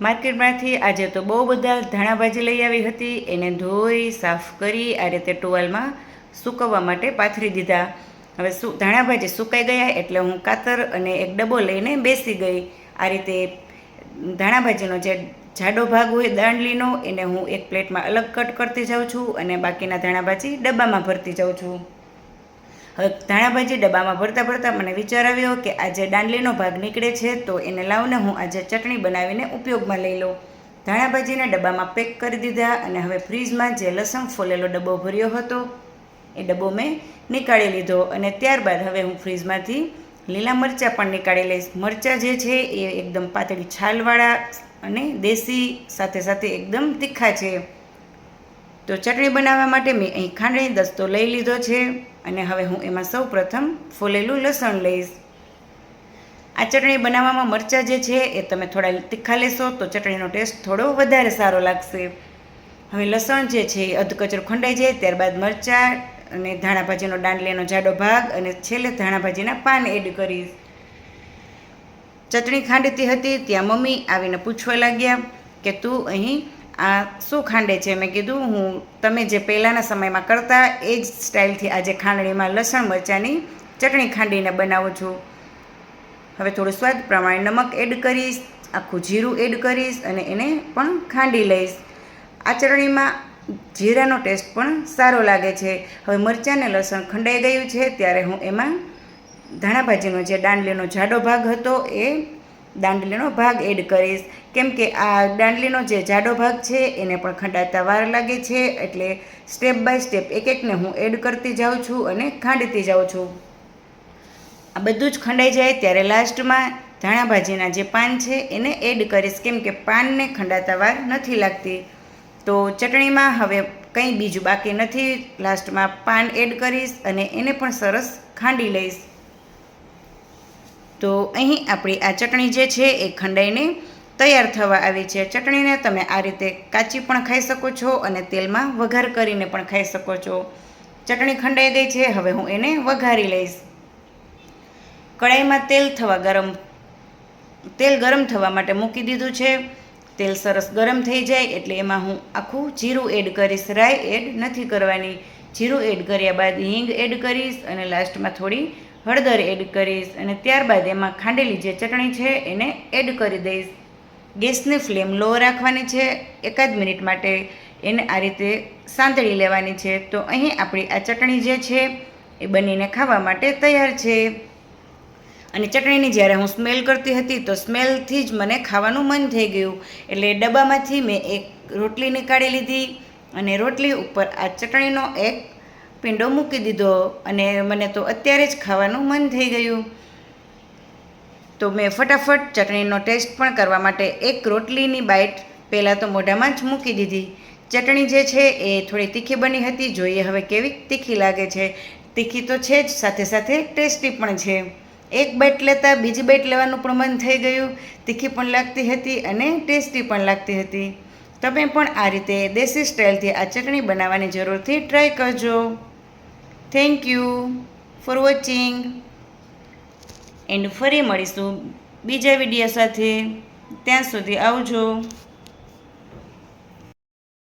માર્કેટમાંથી આજે તો બહુ બધા ધાણા ભાજી લઈ આવી હતી. એને ધોઈ, સાફ કરી, આ રીતે ટુવાલમાં સૂકવવા માટે પાથરી દીધા. હવે સુ, ધાણા ભાજી સુકાઈ ગયા એટલે હું કાતર અને એક ડબ્બો લઈને બેસી ગઈ. આ રીતે ધાણા ભાજીનો જે જાડો ભાગ હોય, દાંડલીનો, એને હું એક પ્લેટમાં અલગ કટ કરતી જાઉં છું અને બાકીના ધાણા ભાજી ડબ્બામાં ભરતી જાઉં છું. હવે ધાણાભાજી ડબ્બામાં ભરતા ભરતા મને વિચાર આવ્યો કે આજે દાંડલીનો ભાગ નીકળે છે તો એને લાવને હું આજે ચટણી બનાવીને ઉપયોગમાં લઈ લઉં. ધાણાભાજીને ડબ્બામાં પેક કરી દીધા અને હવે ફ્રીજમાં જે લસણ ફોલેલો ડબ્બો ભર્યો હતો, એ ડબ્બો મેં નીકાળી લીધો અને ત્યારબાદ હવે હું ફ્રીજમાંથી લીલા મરચાં પણ નીકાળી લઈશ. મરચાં જે છે એ એકદમ પાતળી છાલવાળા અને દેશી સાથે સાથે એકદમ તીખા છે. તો ચટણી બનાવવા માટે મેં અહીં ખાંડણી દસ્તો લઈ લીધો છે અને હવે હું એમાં સૌ પ્રથમ ફોલેલું લસણ લઈશ. આ ચટણી બનાવવામાં મરચાં જે છે એ તમે થોડા તીખા લેશો તો ચટણીનો ટેસ્ટ થોડો વધારે સારો લાગશે. હવે લસણ જે છે એ અધકચરું ખંડાઈ જાય ત્યારબાદ મરચાં અને ધાણાભાજીનો દાંડલીનો જાડો ભાગ અને છેલ્લે ધાણાભાજીના પાન એડ કરીશ. ચટણી ખાંડતી હતી ત્યાં મમ્મી આવીને પૂછવા લાગ્યા કે તું અહીં આ શું ખાંડે છે? મેં કીધું, હું, તમે જે પહેલાંના સમયમાં કરતા, એ જ સ્ટાઇલથી આજે ખાંડણીમાં લસણ મરચાંની ચટણી ખાંડીને બનાવું છું. હવે થોડું સ્વાદ પ્રમાણે નમક એડ કરીશ, આખું જીરું એડ કરીશ અને એને પણ ખાંડી લઈશ. આ ચટણીમાં જીરાનો ટેસ્ટ પણ સારો લાગે છે. હવે મરચાં અને લસણ ખંડાઈ ગયું છે, ત્યારે હું એમાં ધાણાભાજીનો જે દાંડલીનો જાડો ભાગ હતો, એ દાંડલીનો ભાગ એડ કરીશ. કેમ કે આ દાંડલીનો જે જાડો ભાગ છે, એને પણ ખંડાતા વાર લાગે છે, એટલે સ્ટેપ બાય સ્ટેપ એક એકને હું એડ કરતી જાઉં છું અને ખાંડતી જાઉં છું. આ બધું જ ખંડાઈ જાય ત્યારે લાસ્ટમાં ધાણાભાજીના જે પાન છે, એને એડ કરીશ. કેમ કે પાનને ખંડાતા વાર નથી લાગતી. તો ચટણીમાં હવે કંઈ બીજું બાકી નથી. લાસ્ટમાં પાન એડ કરીશ અને એને પણ સરસ ખાંડી લઈશ. તો અહીં આપણી આ ચટણી જે છે, એ ખંડાઈને તૈયાર થવા આવી છે. ચટણીને તમે આ રીતે કાચી પણ ખાઈ શકો છો અને તેલમાં વઘાર કરીને પણ ખાઈ શકો છો. ચટણી ખંડાઈ ગઈ છે. હવે હું એને વઘારી લઈશ. કડાઈમાં તેલ થવા ગરમ, તેલ ગરમ થવા માટે મૂકી દીધું છે. તેલ સરસ ગરમ થઈ જાય એટલે એમાં હું આખું જીરું એડ કરીશ. રાઈ એડ નથી કરવાની. જીરું એડ કર્યા બાદ હિંગ એડ કરીશ અને લાસ્ટમાં થોડી હળદર એડ કરીશ અને ત્યારબાદ એમાં ખાંડેલી જે ચટણી છે એને એડ કરી દઈશ. ગેસની ફ્લેમ લો રાખવાની છે, એકાદ મિનિટ માટે એને આ રીતે સાંતળી લેવાની છે. તો અહીં આપણી આ ચટણી જે છે, એ બનીને ખાવા માટે તૈયાર છે. અને ચટણીની જ્યારે હું સ્મેલ કરતી હતી, તો સ્મેલથી જ મને ખાવાનું મન થઈ ગયું. એટલે ડબ્બામાંથી મેં એક રોટલી નીકાળી લીધી અને રોટલી ઉપર આ ચટણીનો એક પીંડો મૂકી દીધો અને મને તો અત્યારે જ ખાવાનું મન થઈ ગયું. તો મેં ફટાફટ ચટણીનો ટેસ્ટ પણ કરવા માટે એક રોટલીની બાઇટ પહેલાં તો મોઢામાં જ મૂકી દીધી. ચટણી જે છે એ થોડી તીખી બની હતી. જોઈએ હવે કેવી તીખી લાગે છે. તીખી તો છે જ, સાથે સાથે ટેસ્ટી પણ છે. એક બાઇટ લેતા બીજી બાઇટ લેવાનું પણ મન થઈ ગયું. તીખી પણ લાગતી હતી અને ટેસ્ટી પણ લાગતી હતી. તમે પણ આ રીતે દેશી સ્ટાઇલથી આ ચટણી બનાવવાની જરૂરથી ટ્રાય કરજો. Thank you for watching. And ફરી મળીશું બીજા વીડિયો સાથે. ત્યાં સુધી આવજો.